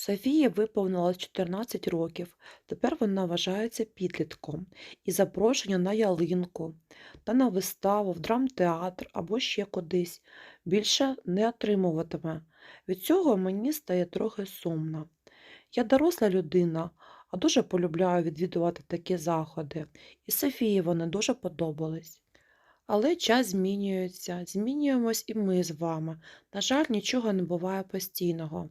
Софії виповнилось 14 років. Тепер вона вважається підлітком, і запрошення на ялинку та на виставу в драмтеатр або ще кудись більше не отримуватиме. Від цього мені стає трохи сумно. Я доросла людина, а дуже полюбляю відвідувати такі заходи, і Софії вони дуже подобались. Але час змінюється, змінюємось і ми з вами. На жаль, нічого не буває постійного.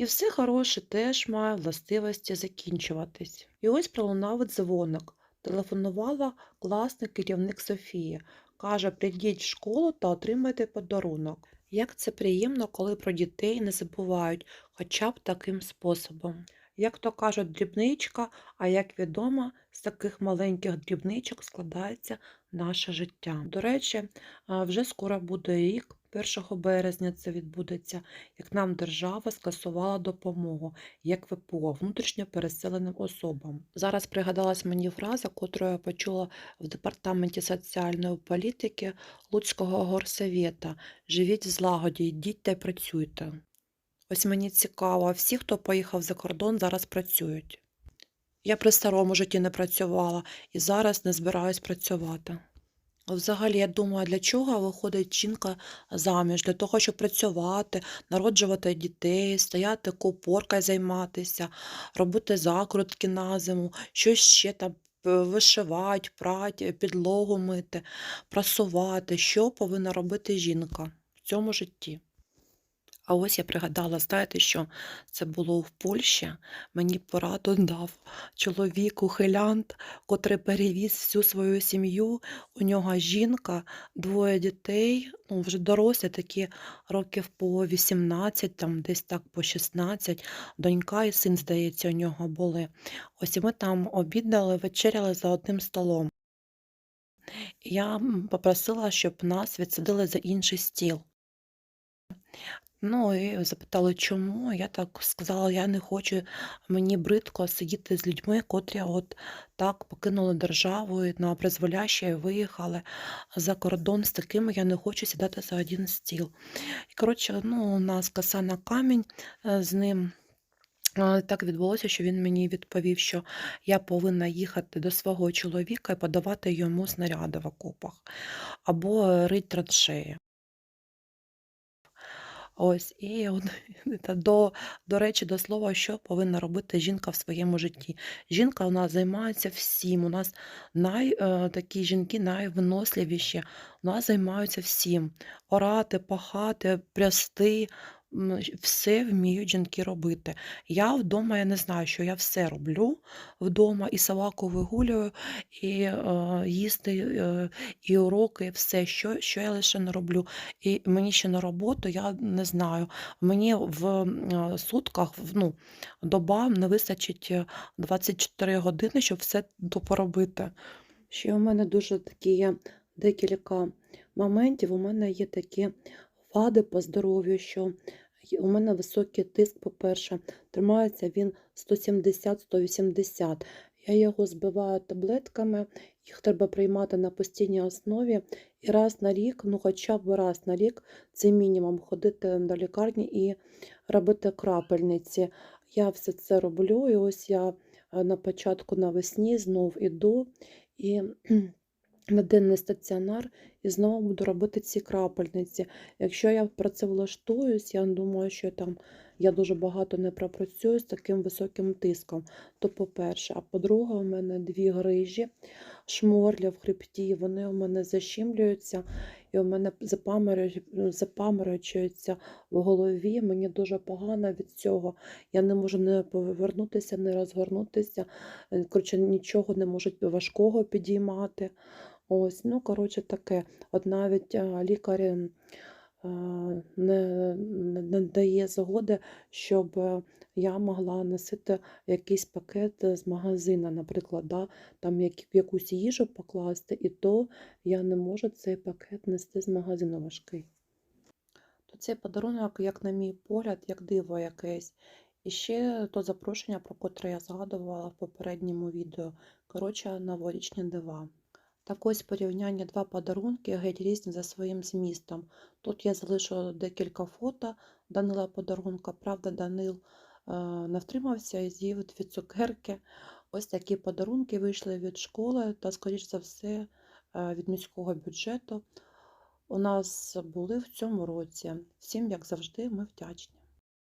І все хороше теж має властивості закінчуватись. І ось пролунав дзвоник. Телефонувала класний керівник Софії. Каже, прийдіть в школу та отримайте подарунок. Як це приємно, коли про дітей не забувають, хоча б таким способом. Як то кажуть, дрібничка, а як відомо, з таких маленьких дрібничок складається наше життя. До речі, вже скоро буде рік, 1 березня це відбудеться, як нам держава скасувала допомогу, як ВПО, внутрішньо переселеним особам. Зараз пригадалась мені фраза, котру я почула в департаменті соціальної політики Луцького горсовєта «Живіть в злагоді, йдіть та працюйте». Ось мені цікаво, всі, хто поїхав за кордон, зараз працюють. Я при старому житті не працювала і зараз не збираюсь працювати. Взагалі, я думаю, для чого виходить жінка заміж? Для того, щоб працювати, народжувати дітей, стояти купоркою займатися, робити закрутки на зиму, щось ще там е, вишивати, прати, підлогу мити, прасувати. Що повинна робити жінка в цьому житті? А ось я пригадала, знаєте, що це було в Польщі. Мені пораду дав чоловік ухилянт, котрий перевіз всю свою сім'ю. У нього жінка, двоє дітей, ну вже дорослі, такі років по 18, там десь так по 16. Донька і син, здається, у нього були. Ось ми там обідали, вечеряли за одним столом. Я попросила, щоб нас відсадили за інший стіл. Ну і запитали, чому. Я так сказала, я не хочу, мені бридко сидіти з людьми, котрі от так покинули державу на призволяще і виїхали за кордон. З такими я не хочу сідати за один стіл. І коротше, ну, у нас коса на камінь з ним. Так відбулося, що він мені відповів, що я повинна їхати до свого чоловіка і подавати йому снаряди в окопах або рить траншеї. Ось, і от, до, до речі, до слова, що повинна робити жінка в своєму житті. Жінка у нас займається всім. У нас най, е, такі жінки найвиносливіші. У нас займаються всім. Орати, пахати, прясти. Все вміють жінки робити. Я вдома, я не знаю, що я все роблю вдома, і собаку вигулюю, і е, їсти, е, і уроки, і все, що, що я лише не роблю. І мені ще на роботу, я не знаю. Мені в сутках, ну, доба не вистачить е, 24 години, щоб все поробити. Ще у мене дуже такі є декілька моментів. У мене є такі вади по здоров'ю, що у мене високий тиск, по-перше, тримається він 170-180. Я його збиваю таблетками, їх треба приймати на постійній основі. І раз на рік, ну хоча б раз на рік, це мінімум ходити до лікарні і робити крапельниці. Я все це роблю, і ось я е, на початку навесні знов іду і на денний стаціонар і знову буду робити ці крапельниці. Якщо я працевлаштуюсь, я думаю, що там я дуже багато не пропрацюю з таким високим тиском. То по-перше, а по-друге, у мене дві грижі, шморля в хребті, вони у мене защімлюються, і у мене запаморочуються в голові. Мені дуже погано від цього. Я не можу не повернутися, не розгорнутися. Е, Коротше, нічого не можуть важкого підіймати. Ось, ну, коротше, таке. От навіть лікар ем, не, не, дає згоди, щоб е, я могла носити якийсь пакет з магазину, наприклад, да, там як, якусь їжу покласти, і то я не можу цей пакет нести з магазину важкий. То цей подарунок, як на мій погляд, як диво якесь. І ще то запрошення, про котре я згадувала в попередньому відео. Коротше, новорічні дива. Так ось порівняння два подарунки геть різні за своїм змістом. Тут я залишу декілька фото Данила подарунка. Правда, Данил не втримався і з'їв 2 цукерки. Ось такі подарунки вийшли від школи та, скоріш за все, е, від міського бюджету у нас були в цьому році. Всім, як завжди, ми вдячні.